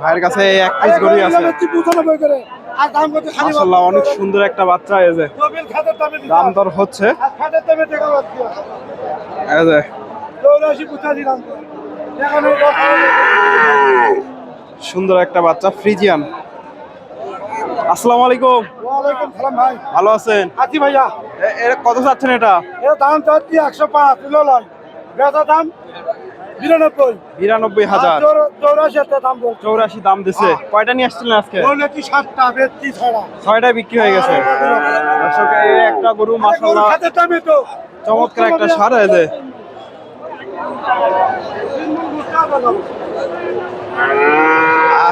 ভাইয়ের কাছে এক পিস আছে। মাশাল্লাহ অনেক সুন্দর একটা বাচ্চা এই যে। দামে দর হচ্ছে। এই যে। সুন্দর একটা বাচ্চা ফ্রিজিয়ান। আসসালামু আলাইকুম। ওয়ালাইকুম সালাম ভাই। ভালো আছেন? আছি ভাইয়া। এ- এর কত চাচ্ছেন এটা? এর দাম চাচ্ছি একশো পাঁচ লয়। বেচা দাম বিরানব্বই। বিরানব্বই হাজার। চৌরা- চৌরাশি দাম চৌরাশি দাম দিছে। কয়টা নিয়ে আসছিলেন আজকে? সাতটা বেচছি ছড়া ছয়টায় বিক্রি হয়ে গেছে। একটা গরু মাসাল্লাহ চমৎকার একটা সার যে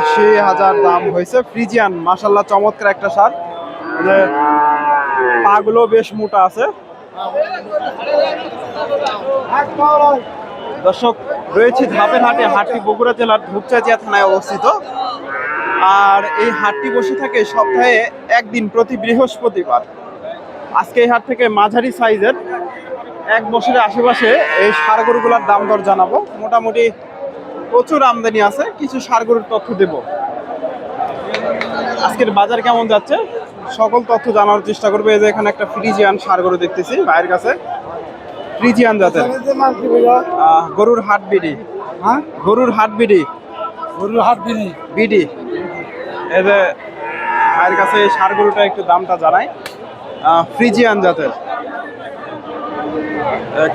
আশি হাজার দাম হয়েছে। ফ্রিজিয়ান মাসাল্লাহ চমৎকার একটা সার। যে পাগুলো বেশ মোটা আছে। দর্শক, রয়েছে ধাপের হাটে হাটটি বগুড়া জেলার ধূপচাচিয়া থানায় অবস্থিত। আর এই হাটটি বসে থাকে সপ্তাহে একদিন প্রতি বৃহস্পতিবার। আজকে এই হাট থেকে মাঝারি সাইজের এক বছরের আশেপাশে এই সার গরুগুলোর দাম দর জানাব। মোটামুটি প্রচুর আমদানি আছে কিছু সার গরুর তথ্য দেব। আজকের বাজার কেমন যাচ্ছে? সকল তথ্য জানার চেষ্টা করবে। এই যে এখানে একটা ফ্রিজিয়ান সার গরু দেখতেছি ভাইয়ের কাছে। ফ্রিজিয়ান জাতের। গরুর হাট বিডি। হ্যাঁ? গরুর হাট বিডি। গরুর হাট বিড়ি। বিডি। এই যে ভাইয়ের কাছে এই সার গরুটা একটু দামটা জানাই। ফ্রিজিয়ান জাতের।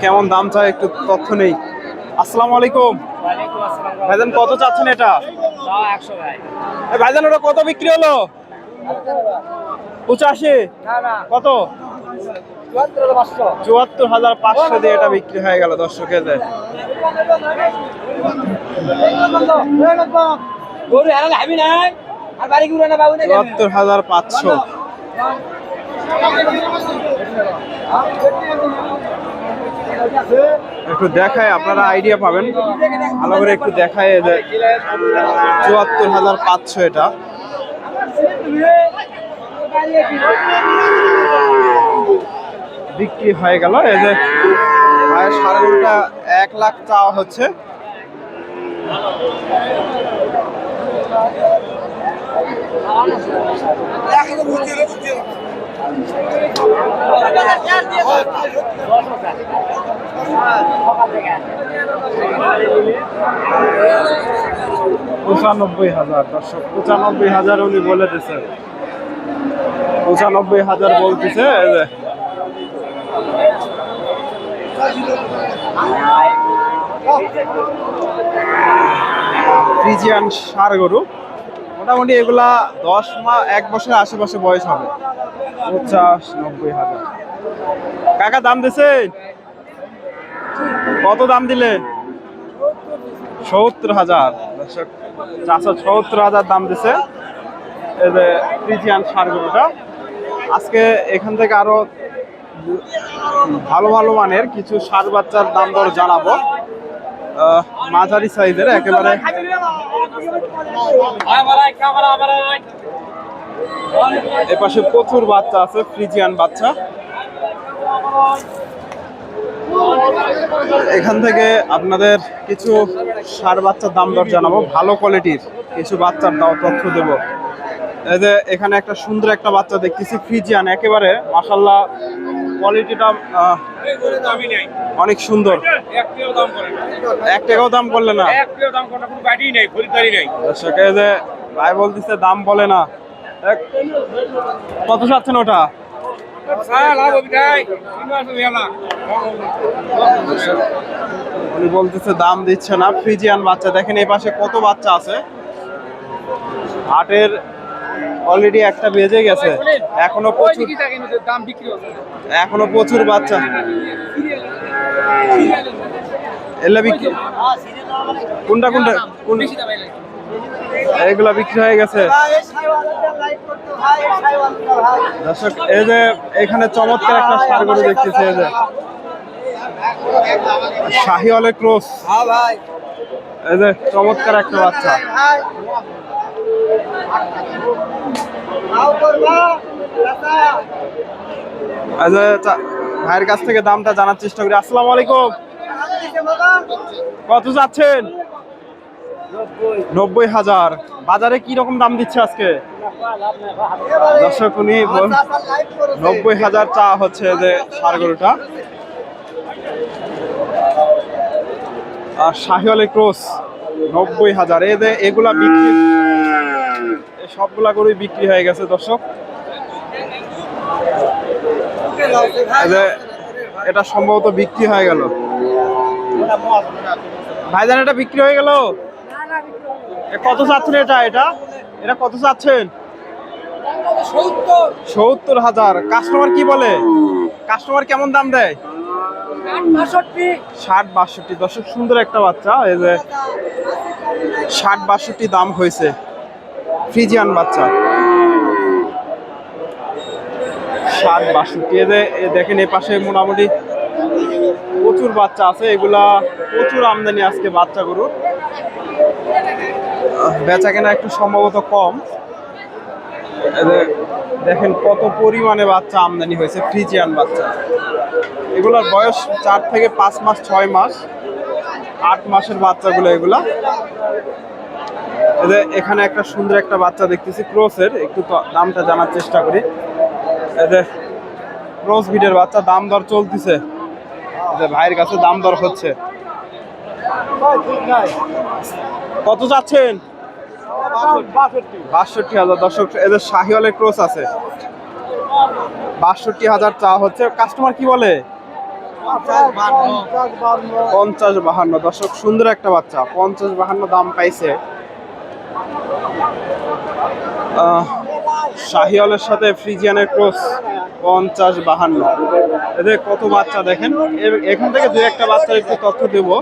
কেমন দাম চায় একটু তথ্য নেই। আসসালামু আলাইকুম। ভাইজান কত চাচ্ছেন এটা? ভাইজান ওটা কত বিক্রি হলো? পঁচাশি? কত? চুয়াত্তর হাজার পাঁচশো দিয়ে এটা বিক্রি হয়ে গেল দর্শকের চুয়াত্তর হাজার পাঁচশো। একটু দেখায়, আপনারা আইডিয়া পাবেন। ভালো করে একটু দেখায় চুয়াত্তর হাজার পাঁচশো এটা। বিক্রি হয়ে গেল। এই যে সাড়ে এক লাখ চাওয়া হচ্ছে। পঁচানব্বই হাজার, দর্শক, পঁচানব্বই হাজার উনি বলে দিছে। পঁচানব্বই হাজার বলতেছে ফ্রিজিয়ান সার গরু। মোটামুটি এগুলা দশ মা, এক বছরের আশেপাশে বয়স হবে। পঞ্চাশ নব্বই হাজার। কাকা দাম দিছে? কত দাম দিলেন সত্তর হাজার। চারশো সত্তর হাজার দাম দিছে। এই যে ফ্রিজিয়ান সার আজকে এখান থেকে আরও ভালো ভালো মানের কিছু সার বাচ্চার দাম দর জানাব। মাঝারি সাইজের, একেবারে এপাশে প্রচুর বাচ্চা আছে ফ্রিজিয়ান বাচ্চা। এখান থেকে আপনাদের কিছু সার বাচ্চার দাম দর জানাব। ভালো কোয়ালিটির কিছু বাচ্চার দাও, তথ্য দেব। এই যে এখানে একটা সুন্দর একটা বাচ্চা দেখতেছি ফ্রিজিয়ান একেবারে মাসাল্লাহ কোয়ালিটিটা অনেক সুন্দর। এক টাকাও দাম করলে না। ভাই বলতেছে দাম বলে না। কত চাচ্ছেন ওটা? উনি বলতেছে দাম দিচ্ছে না। ফ্রিজিয়ান বাচ্চা দেখেন এই পাশে কত বাচ্চা আছে। হাটের অলরেডি একটা বেজে গেছে। এখনও প্রচুর এখনও প্রচুর বাচ্চা। এলে বিক্রি কোনটা কোনটা? কোন এগুলা বিক্রি হয়ে গেছে। দর্শক, এই যে এখানে চমৎকার একটা সার গরু দেখতেছে, এই যে। শাহিওয়ালের ক্রস। হ্যাঁ ভাই এই যে চমৎকার একটা বাচ্চা। ভাইয়ের কাছ থেকে দামটা জানার চেষ্টা করি। আসসালামু আলাইকুম। কত যাচ্ছেন? নব্বই হাজার। বাজারে কি রকম দাম দিচ্ছে আজকে? দর্শক, উনি নব্বই হাজার চা হচ্ছে যে সার গরুটা। আর শাহিওয়ালে ক্রস, নব্বই হাজার। এ দে- এগুলা বিক্রি সবগুলা গরুই বিক্রি হয়ে গেছে, দর্শক। এটা সম্ভবত বিক্রি হয়ে গেল। ভাইজান, এটা বিক্রি হয়ে গেল? কত চাচ্ছেন এটা? এটা? এটা কত চাচ্ছেন? সত্তর হাজার। কাস্টমার কি বলে? কাস্টমার কেমন দাম দেয়? ষাট বাষট্টি। দর্শক, সুন্দর একটা বাচ্চা। এই যে ষাট বাষট্টি দাম হয়েছে। ফ্রিজিয়ান বাচ্চা। ষাট বাষট্টি। এই যে দেখেন এই পাশে মোটামুটি প্রচুর বাচ্চা আছে। এগুলা প্রচুর আমদানি আজকে বাচ্চা গরুর। বেচা কেনা একটু সম্ভবত কম। দেখেন কত পরিমাণে বাচ্চা আমদানি হয়েছে, ফ্রিজিয়ান বাচ্চা। এগুলোর বয়স চার থেকে পাঁচ মাস, ছয় মাস, আট মাসের বাচ্চাগুলো এগুলা। যে এখানে একটা সুন্দর একটা বাচ্চা দেখতেছি, ক্রোসের, একটু দামটা জানার চেষ্টা করি। যে ক্রস বিটের বাচ্চা, দাম দর চলতেছে। ভাইয়ের কাছে দাম দর হচ্ছে। কত যাচ্ছেন? বাষট্টি। হাজার। দর্শক এদের শাহিওয়ালের ক্রস আছে। বাষট্টি হাজার চা হচ্ছে। কাস্টমার কি বলে? পঞ্চাশ বাহান্ন। দর্শক, সুন্দর একটা বাচ্চা। পঞ্চাশ বাহান্ন দাম পাইছে। শাহিওয়ালের সাথে ফ্রিজিয়ানের ক্রস পঞ্চাশ বাহান্ন। এদের কত বাচ্চা দেখেন। এখান থেকে দু একটা বাচ্চার একটু তথ্য দেবো।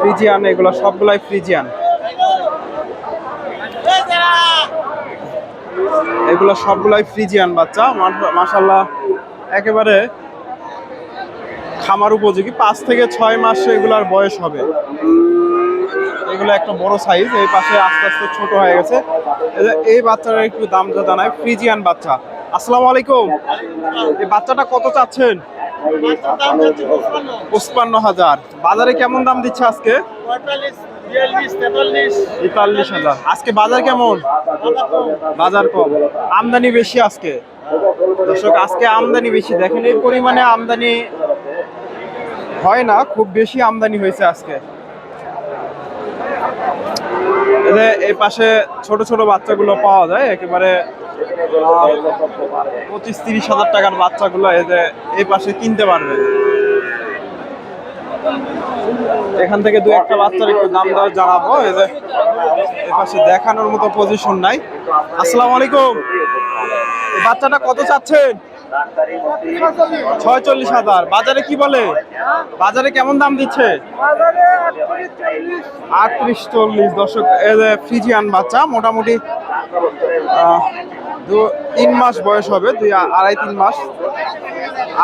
ফ্রিজিয়ান এগুলো সবগুলাই ফ্রিজিয়ান এগুলো সবগুলাই ফ্রিজিয়ান বাচ্চা। মাসাল্লাহ একেবারে খামার উপযোগী। পাঁচ থেকে ছয় মাস এগুলার বয়স হবে। এগুলো একটা বড় সাইজ এই পাশে আস্তে আস্তে ছোট হয়ে গেছে। এই বাচ্চাটা একটু দামটা জানায় ফ্রিজিয়ান বাচ্চা। আসসালামু আলাইকুম। এই বাচ্চাটা কত চাচ্ছেন? পঁচপান্ন হাজার। বাজারে কেমন দাম দিচ্ছে আজকে? তেতাল্লিশ। হাজার। আজকে বাজার কেমন? বাজার কম। আমদানি বেশি আজকে। দর্শক আজকে আমদানি বেশি। দেখেন এই পরিমাণে আমদানি হয় না খুব বেশি আমদানি হয়েছে আজকে। এই পাশে ছোট ছোট বাচ্চাগুলো পাওয়া যায় একেবারে পঁচিশ তিরিশ হাজার টাকার বাচ্চাগুলো এই যে এই পাশে কিনতে পারবে। এখান থেকে দু একটা বাচ্চার একটু দাম দর জানাব। এই যে এই পাশে দেখানোর মতো পজিশন নাই। আসসালামু আলাইকুম। বাচ্চাটা কত চাচ্ছেন? ছয়চল্লিশ হাজার। বাজারে কি বলে? বাজারে কেমন দাম দিচ্ছে? আটত্রিশ চল্লিশ। দর্শক ফ্রিজিয়ান বাচ্চা, মোটামুটি দু তিন মাস বয়স হবে, দুই আড়াই তিন মাস।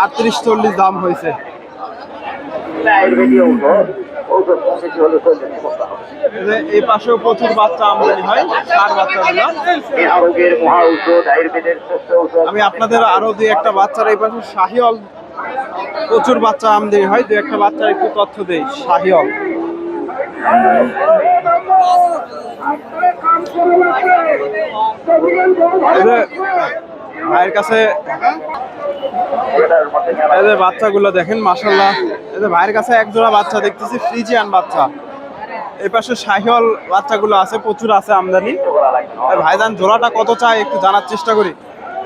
আটত্রিশ, চল্লিশ দাম হয়েছে। এই পাশেও প্রচুর বাচ্চা আমদানি হয়, সার বাচ্চাগুলো। আমি আপনাদের আরও দুই একটা বাচ্চার এই পাশে শাহিওল প্রচুর বাচ্চা আমদানি হয়। দুই একটা বাচ্চার একটু তথ্য দেই যে ভাইয়ের কাছে যে বাচ্চাগুলো দেখেন মাসাল্লাহ যে ভাইয়ের কাছে এক জোড়া বাচ্চা দেখতেছি, ফ্রিজিয়ান বাচ্চা। এই পাশে শাহিওল বাচ্চাগুলো আছে, প্রচুর আছে আমদানি। ভাইজান জোড়াটা কত চাই একটু জানার চেষ্টা করি।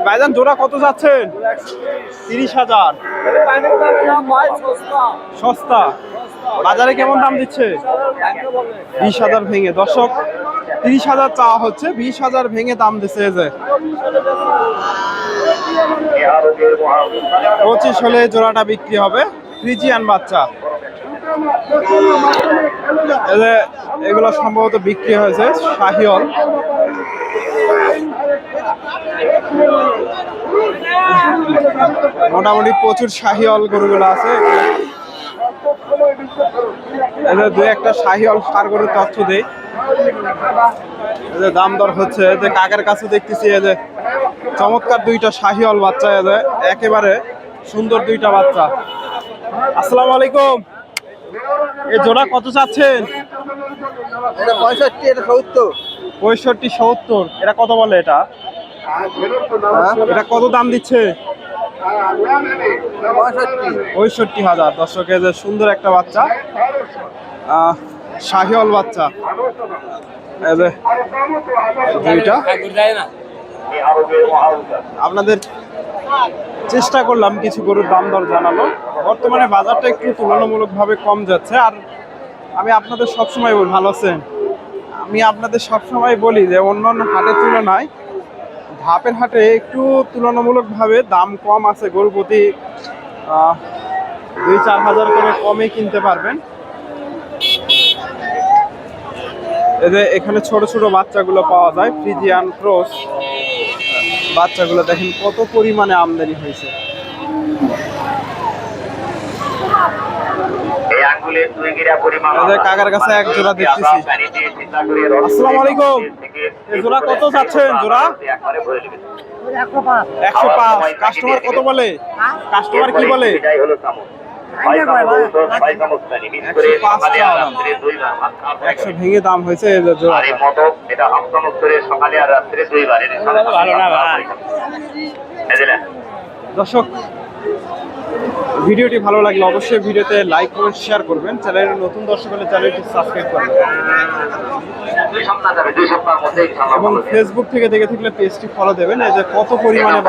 ভাইজান, জোড়া কত যাচ্ছেন? তিরিশ হাজার। সস্তা। বাজারে কেমন দাম দিচ্ছে? বিশ হাজার ভেঙে। দর্শক, তিরিশ হাজার চাওয়া হচ্ছে, বিশ হাজার ভেঙে দাম দিচ্ছে যে। পঁচিশ হলে জোড়াটা বিক্রি হবে, ফ্রিজিয়ান বাচ্চা। এগুলো সম্ভবত বিক্রি হয়েছে শাহিওল। মোটামুটি প্রচুর শাহিওল গরুগুলো আছে। যে দু একটা শাহিওল সার গরুর তথ্য দেই। এই যে দাম দর হচ্ছে যে কাকের কাছে দেখতেছি এই যে চমৎকার দুইটা শাহিওল বাচ্চা এই যে একেবারে সুন্দর দুইটা বাচ্চা। আসসালামু আলাইকুম। এই জোড়া কত চাচ্ছেন? এটা পঁয়ষট্টি এটা সত্তর। পঁয়ষট্টি সত্তর। এটা কত বলে এটা? এটা কত দাম দিচ্ছে? পঁয়ষট্টি হাজার। দর্শক এই যে সুন্দর একটা বাচ্চা। শাহিওয়াল বাচ্চা। আপনাদের চেষ্টা করলাম কিছু গরুর দাম দর জানানো বর্তমানে বাজারটা একটু তুলনামূলকভাবে কম যাচ্ছে। আর আমি আপনাদের সবসময় ভালো আছেন? আমি আপনাদের সবসময় বলি যে, অন্যান্য হাটের তুলনায় ধাপের হাটে একটু তুলনামূলকভাবে দাম কম আছে। গরু প্রতি দুই চার হাজার করে কমে কিনতে পারবেন। এই যে এখানে ছোট ছোট বাচ্চাগুলো পাওয়া যায় ফ্রিজিয়ান ক্রস বাচ্চাগুলো দেখেন কত পরিমাণে আমদানি হয়েছে। এই আঙ্গুলের দুই গিরা পরিমাণ আমাদের কাকার কাছে এক জোড়া দেখতেছি। আসসালামু আলাইকুম। এই জোড়া কত চাচ্ছেন, জোড়া? একশো পাঁচ। কাস্টমার কত বলে? কাস্টমার কি বলে? করে একশো ভেঙে দাম হয়েছে। দর্শক ভিডিওটি ভালো লাগলে অবশ্যই ভিডিওতে লাইক কমেন্ট শেয়ার করবেন। চ্যানেলের নতুন দর্শক হলে চ্যানেলটি সাবস্ক্রাইব করবেন। এবং ফেসবুক থেকে দেখে থাকলে পেজটি ফলো দেবেন। এই যে কত পরিমাণে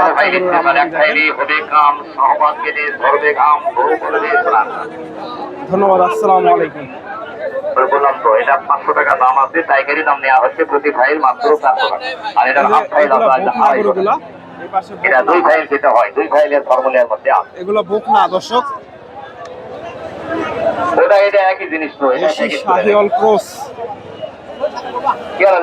ধন্যবাদ আসসালামু আলাইকুম। বললাম তো এটা পাঁচশো টাকা দাম আছে পাইকারি দাম নেওয়া হচ্ছে প্রতি ফাইল মাত্র চারশো টাকা। আর এটা এটা দুই। ফাইল যেটা হয় দুই ফাইলের ফর্মুলার মধ্যে আছে। এগুলো বুক না দর্শক। ওটা এটা একই জিনিস তো এটা ক্রস কি হলো